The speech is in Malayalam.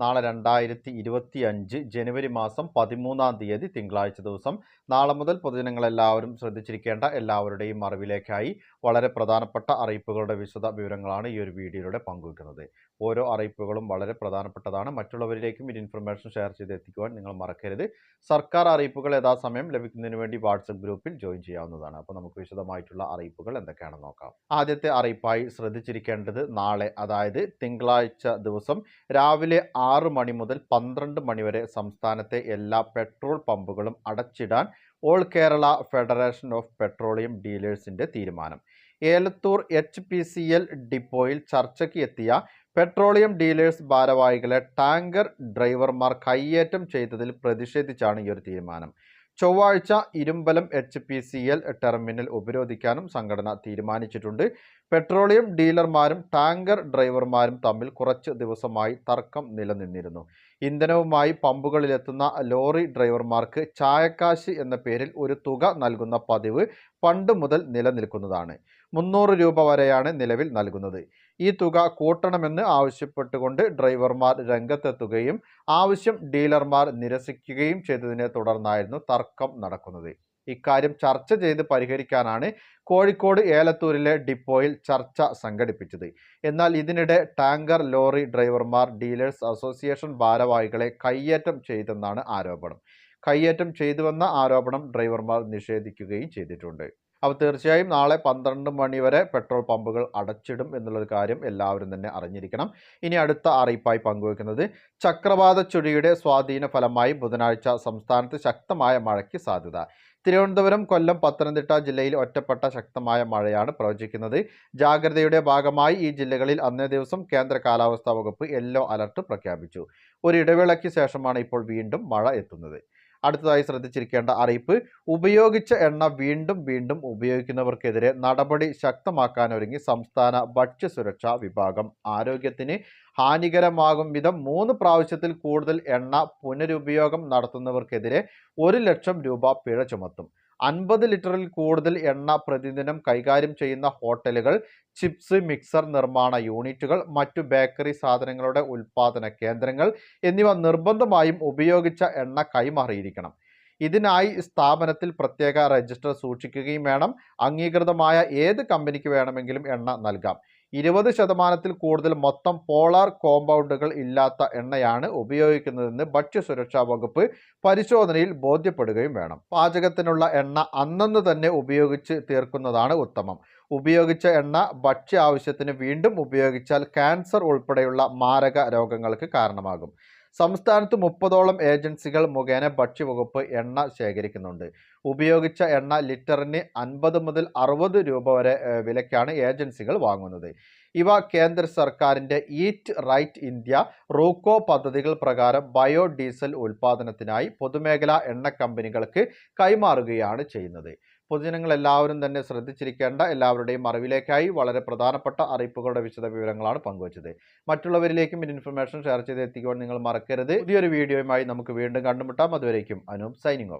നാളെ രണ്ടായിരത്തി ഇരുപത്തി അഞ്ച് ജനുവരി മാസം പതിമൂന്നാം തീയതി തിങ്കളാഴ്ച ദിവസം. നാളെ മുതൽ പൊതുജനങ്ങളെല്ലാവരും ശ്രദ്ധിച്ചിരിക്കേണ്ട എല്ലാവരുടെയും അറിവിലേക്കായി വളരെ പ്രധാനപ്പെട്ട അറിയിപ്പുകളുടെ വിശദ വിവരങ്ങളാണ് ഈ ഒരു വീഡിയോയിലൂടെ പങ്കുവെക്കുന്നത്. ഓരോ അറിയിപ്പുകളും വളരെ പ്രധാനപ്പെട്ടതാണ്. മറ്റുള്ളവരിലേക്കും ഈ ഇൻഫർമേഷൻ ഷെയർ ചെയ്ത് എത്തിക്കുവാൻ നിങ്ങൾ മറക്കരുത്. സർക്കാർ അറിയിപ്പുകൾ യഥാസമയം ലഭിക്കുന്നതിന് വേണ്ടി വാട്സപ്പ് ഗ്രൂപ്പിൽ ജോയിൻ ചെയ്യാവുന്നതാണ്. അപ്പോൾ നമുക്ക് വിശദമായിട്ടുള്ള അറിയിപ്പുകൾ എന്തൊക്കെയാണെന്ന് നോക്കാം. ആദ്യത്തെ അറിയിപ്പായി ശ്രദ്ധിച്ചിരിക്കേണ്ടത് നാളെ അതായത് തിങ്കളാഴ്ച ദിവസം രാവിലെ ആറ് മണി മുതൽ പന്ത്രണ്ട് മണിവരെ സംസ്ഥാനത്തെ എല്ലാ പെട്രോൾ പമ്പുകളും അടച്ചിടാൻ all Kerala federation of petroleum ഡീലേഴ്സിന്റെ തീരുമാനം. Elathur H P C L ഡിപ്പോയിൽ ചർച്ചയ്ക്ക് എത്തിയ പെട്രോളിയം ഡീലേഴ്സ് ഭാരവാഹികളെ ടാങ്കർ ഡ്രൈവർമാർ കയ്യേറ്റം ചെയ്തതിൽ പ്രതിഷേധിച്ചാണ് ഈ ഒരു തീരുമാനം. ചൊവ്വാഴ്ച Irumbalam H P C L terminal ഉപരോധിക്കാനും സംഘടന തീരുമാനിച്ചിട്ടുണ്ട്. പെട്രോളിയം ഡീലർമാരും ടാങ്കർ ഡ്രൈവർമാരും തമ്മിൽ കുറച്ച് ദിവസമായി തർക്കം നിലനിന്നിരുന്നു. ഇന്ധനവുമായി പമ്പുകളിലെത്തുന്ന ലോറി ഡ്രൈവർമാർക്ക് ചായക്കാശ് എന്ന പേരിൽ ഒരു തുക നൽകുന്ന പതിവ് പണ്ട് മുതൽ നിലനിൽക്കുന്നതാണ്. മുന്നൂറ് രൂപ വരെയാണ് നിലവിൽ നൽകുന്നത്. ഈ തുക കൂട്ടണമെന്ന് ആവശ്യപ്പെട്ടുകൊണ്ട് ഡ്രൈവർമാർ രംഗത്തെത്തുകയും ആവശ്യം ഡീലർമാർ നിരസിക്കുകയും ചെയ്തതിനെ തുടർന്നായിരുന്നു തർക്കം നടക്കുന്നത്. ഇക്കാര്യം ചർച്ച ചെയ്ത് പരിഹരിക്കാനാണ് കോഴിക്കോട് ഏലത്തൂരിലെ ഡിപ്പോയിൽ ചർച്ച സംഘടിപ്പിച്ചത്. എന്നാൽ ഇതിനിടെ ടാങ്കർ ലോറി ഡ്രൈവർമാർ ഡീലേഴ്സ് അസോസിയേഷൻ ഭാരവാഹികളെ കയ്യേറ്റം ചെയ്തെന്നാണ് ആരോപണം. കയ്യേറ്റം ചെയ്തുവെന്ന ആരോപണം ഡ്രൈവർമാർ നിഷേധിക്കുകയും ചെയ്തിട്ടുണ്ട്. അപ്പോൾ തീർച്ചയായും നാളെ പന്ത്രണ്ട് മണി വരെ പെട്രോൾ പമ്പുകൾ അടച്ചിടും എന്നുള്ളൊരു കാര്യം എല്ലാവരും തന്നെ അറിഞ്ഞിരിക്കണം. ഇനി അടുത്ത അറിയിപ്പായി പങ്കുവയ്ക്കുന്നത് ചക്രവാത ചുഴിയുടെ സ്വാധീന ഫലമായി ബുധനാഴ്ച സംസ്ഥാനത്ത് ശക്തമായ മഴയ്ക്ക് സാധ്യത. തിരുവനന്തപുരം കൊല്ലം പത്തനംതിട്ട ജില്ലയിൽ ഒറ്റപ്പെട്ട ശക്തമായ മഴയാണ് പ്രവചിക്കുന്നത്. ജാഗ്രതയുടെ ഭാഗമായി ഈ ജില്ലകളിൽ അന്നേ ദിവസം കേന്ദ്ര കാലാവസ്ഥാ വകുപ്പ് യെല്ലോ അലർട്ട് പ്രഖ്യാപിച്ചു. ഒരു ഇടവേളയ്ക്ക് ശേഷമാണ് ഇപ്പോൾ വീണ്ടും മഴ എത്തുന്നത്. അടുത്തതായി ശ്രദ്ധിച്ചിരിക്കേണ്ട അറിയിപ്പ് ഉപയോഗിച്ച എണ്ണ വീണ്ടും വീണ്ടും ഉപയോഗിക്കുന്നവർക്കെതിരെ നടപടി ശക്തമാക്കാൻ ഒരുങ്ങി സംസ്ഥാന ഭക്ഷ്യസുരക്ഷാ വിഭാഗം. ആരോഗ്യത്തിന് ഹാനികരമാകും വിധം മൂന്ന് പ്രാവശ്യത്തിൽ കൂടുതൽ എണ്ണ പുനരുപയോഗം നടത്തുന്നവർക്കെതിരെ ഒരു ലക്ഷം രൂപ പിഴ ചുമത്തും. അൻപത് ലിറ്ററിൽ കൂടുതൽ എണ്ണ പ്രതിദിനം കൈകാര്യം ചെയ്യുന്ന ഹോട്ടലുകൾ ചിപ്സ് മിക്സർ നിർമ്മാണ യൂണിറ്റുകൾ മറ്റു ബേക്കറി സാധനങ്ങളുടെ ഉൽപ്പാദന കേന്ദ്രങ്ങൾ എന്നിവ നിർബന്ധമായും ഉപയോഗിച്ച എണ്ണ കൈമാറിയിരിക്കണം. ഇതിനായി സ്ഥാപനത്തിൽ പ്രത്യേക രജിസ്റ്റർ സൂക്ഷിക്കുകയും വേണം. അംഗീകൃതമായ ഏത് കമ്പനിക്ക് വേണമെങ്കിലും എണ്ണ നൽകാം. ഇരുപത് ശതമാനത്തിൽ കൂടുതൽ മൊത്തം പോളാർ കോമ്പൗണ്ടുകൾ ഇല്ലാത്ത എണ്ണയാണ് ഉപയോഗിക്കുന്നതെന്ന് ഭക്ഷ്യസുരക്ഷാ വകുപ്പ് പരിശോധനയിൽ ബോധ്യപ്പെടുകയും വേണം. പാചകത്തിനുള്ള എണ്ണ അന്നന്ന് തന്നെ ഉപയോഗിച്ച് തീർക്കുന്നതാണ് ഉത്തമം. ഉപയോഗിച്ച എണ്ണ ഭക്ഷ്യ ആവശ്യത്തിന് വീണ്ടും ഉപയോഗിച്ചാൽ ക്യാൻസർ ഉൾപ്പെടെയുള്ള മാരക രോഗങ്ങൾക്ക് കാരണമാകും. സംസ്ഥാനത്ത് മുപ്പതോളം ഏജൻസികൾ മുഖേന ഭക്ഷ്യവകുപ്പ് എണ്ണ ശേഖരിക്കുന്നുണ്ട്. ഉപയോഗിച്ച എണ്ണ ലിറ്ററിന് അൻപത് മുതൽ അറുപത് രൂപ വരെ വിലയ്ക്കാണ് ഏജൻസികൾ വാങ്ങുന്നത്. ഇവ കേന്ദ്ര സർക്കാരിന്റെ ഈറ്റ് റൈറ്റ് ഇന്ത്യ റൂക്കോ പദ്ധതികൾ പ്രകാരം ബയോ ഡീസൽ ഉൽപ്പാദനത്തിനായി പൊതുമേഖലാ എണ്ണ കമ്പനികൾക്ക് കൈമാറുകയാണ് ചെയ്യുന്നത്. പൊതുജനങ്ങൾ എല്ലാവരും തന്നെ ശ്രദ്ധിച്ചിരിക്കേണ്ട എല്ലാവരുടെയും അറിവിലേക്കായി വളരെ പ്രധാനപ്പെട്ട അറിയിപ്പുകളുടെ വിശദ വിവരങ്ങളാണ് പങ്കുവച്ചത്. മറ്റുള്ളവരിലേക്കും ഈ ഇൻഫർമേഷൻ ഷെയർ ചെയ്ത് എത്തിക്കുവാൻ നിങ്ങൾ മറക്കരുത്. പുതിയൊരു വീഡിയോയുമായി നമുക്ക് വീണ്ടും കണ്ടുമുട്ടാം. അതുവരേക്കും അനൂപ് സൈനിങ്